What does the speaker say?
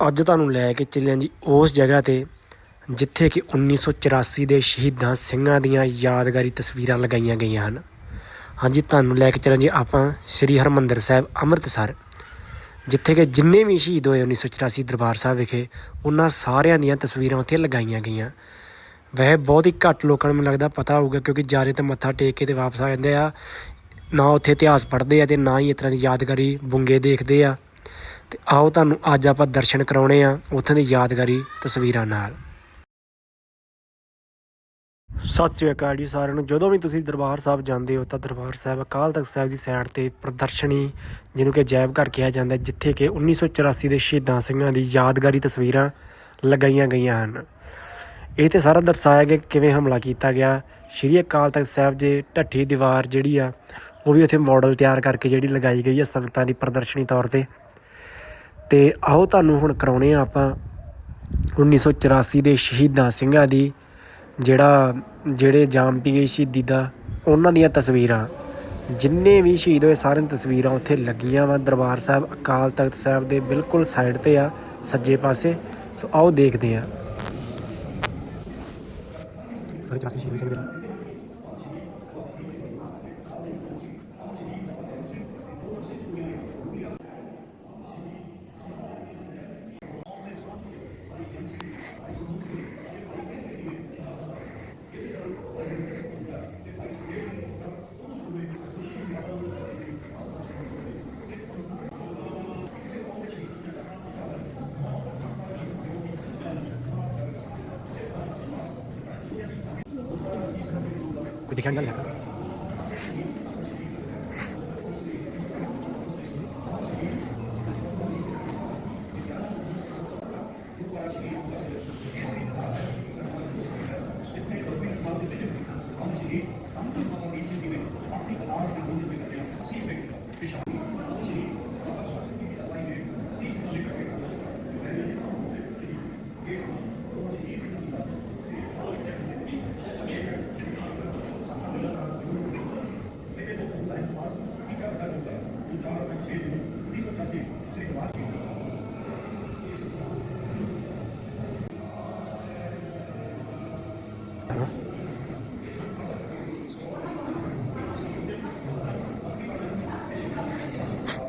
ਅੱਜ ਤੁਹਾਨੂੰ ਲੈ ਕੇ ਚੱਲੇ ਜੀ ਉਸ ਜਗ੍ਹਾ ਤੇ ਜਿੱਥੇ ਕਿ 1984 ਦੇ ਸ਼ਹੀਦਾਂ ਸਿੰਘਾਂ ਦੀਆਂ ਯਾਦਗਾਰੀ ਤਸਵੀਰਾਂ ਲਗਾਈਆਂ ਗਈਆਂ ਹਨ। ਹਾਂਜੀ ਤੁਹਾਨੂੰ ਲੈ ਕੇ ਚੱਲਾਂ ਜੀ ਆਪਾਂ ਸ੍ਰੀ ਹਰਮੰਦਰ ਸਾਹਿਬ ਅੰਮ੍ਰਿਤਸਰ, ਜਿੱਥੇ ਕਿ ਜਿੰਨੇ ਵੀ ਸ਼ਹੀਦ ਹੋਏ 1984 ਦਰਬਾਰ ਸਾਹਿਬ ਵਿਖੇ, ਉਹਨਾਂ ਸਾਰਿਆਂ ਦੀਆਂ ਤਸਵੀਰਾਂ ਉੱਥੇ ਲਗਾਈਆਂ ਗਈਆਂ। ਵੈਸੇ ਬਹੁਤ ਹੀ ਘੱਟ ਲੋਕਾਂ ਨੂੰ ਮੈਨੂੰ ਲੱਗਦਾ ਪਤਾ ਹੋਊਗਾ, ਕਿਉਂਕਿ ਜਾਰੇ ਤੇ ਮੱਥਾ ਟੇਕ ਕੇ ਤੇ ਵਾਪਸ ਆ ਜਾਂਦੇ ਆ, ਨਾ ਉੱਥੇ ਇਤਿਹਾਸ ਪੜ੍ਹਦੇ ਆ ਤੇ ਨਾ ਹੀ ਇਸ ਤਰ੍ਹਾਂ ਦੀ ਯਾਦਗਾਰੀ ਬੁੰਗੇ ਦੇਖਦੇ ਆ। ਤੇ ਆਓ ਤੁਹਾਨੂੰ ਅੱਜ ਆਪਾਂ ਦਰਸ਼ਨ ਕਰਾਉਣੇ ਆ ਉੱਥੋਂ ਦੀ ਯਾਦਗਾਰੀ ਤਸਵੀਰਾਂ ਨਾਲ। ਸਤਿ ਸ੍ਰੀ ਅਕਾਲ ਜੀ ਸਾਰਿਆਂ ਨੂੰ। ਜਦੋਂ ਵੀ ਤੁਸੀਂ ਦਰਬਾਰ ਸਾਹਿਬ ਜਾਂਦੇ ਹੋ ਤਾਂ ਦਰਬਾਰ ਸਾਹਿਬ ਅਕਾਲ ਤਖਤ ਸਾਹਿਬ ਦੀ ਸਾਈਡ ਤੇ ਪ੍ਰਦਰਸ਼ਨੀ, ਜਿਹਨੂੰ ਕਿ ਜੈਬ ਘਰ ਕਿਹਾ ਜਾਂਦਾ, ਜਿੱਥੇ ਕਿ 1984 ਦੇ ਸ਼ਹੀਦਾਂ ਸਿੰਘਾਂ ਦੀ ਯਾਦਗਾਰੀ ਤਸਵੀਰਾਂ ਲਗਾਈਆਂ ਗਈਆਂ ਹਨ। ਇਹ ਤੇ ਸਾਰਾ ਦਰਸਾਇਆ ਗਿਆ ਕਿਵੇਂ ਹਮਲਾ ਕੀਤਾ ਗਿਆ। ਸ਼੍ਰੀ ਅਕਾਲ ਤਖਤ ਸਾਹਿਬ ਦੇ ਢੱਠੀ ਦੀਵਾਰ ਜਿਹੜੀ ਆ, ਉਹ ਵੀ ਉੱਥੇ ਮਾਡਲ ਤਿਆਰ ਕਰਕੇ ਜਿਹੜੀ ਲਗਾਈ ਗਈ ਹੈ ਸੰਗਤਾਂ ਦੀ ਪ੍ਰਦਰਸ਼ਨੀ ਤੌਰ ਤੇ। ਅਤੇ ਆਓ ਤੁਹਾਨੂੰ ਹੁਣ ਕਰਾਉਣੇ ਆ ਆਪਾਂ 1984 ਦੇ ਸ਼ਹੀਦਾਂ ਸਿੰਘਾਂ ਦੀ, ਜਿਹੜਾ, ਜਿਹੜੇ ਜਾਮ ਪੀ ਗਏ ਸ਼ਹੀਦੀ ਦਾ, ਉਹਨਾਂ ਦੀਆਂ ਤਸਵੀਰਾਂ। ਜਿੰਨੇ ਵੀ ਸ਼ਹੀਦ ਹੋਏ ਸਾਰਿਆਂ ਤਸਵੀਰਾਂ ਉੱਥੇ ਲੱਗੀਆਂ ਵਾ, ਦਰਬਾਰ ਸਾਹਿਬ, ਅਕਾਲ ਤਖਤ ਸਾਹਿਬ ਦੇ ਬਿਲਕੁਲ ਸਾਈਡ ਤੇ ਆ, ਸੱਜੇ ਪਾਸੇ। ਸੋ ਆਓ ਦੇਖਦੇ ਆ ਸਾਰੇ 84 ਸ਼ਹੀਦ ਹੋਏ ਕੋਈ ਦੇਖਿਆ ਨਹੀਂ ਲੱਗਾ 우리서 다시 저희가 와서 Thank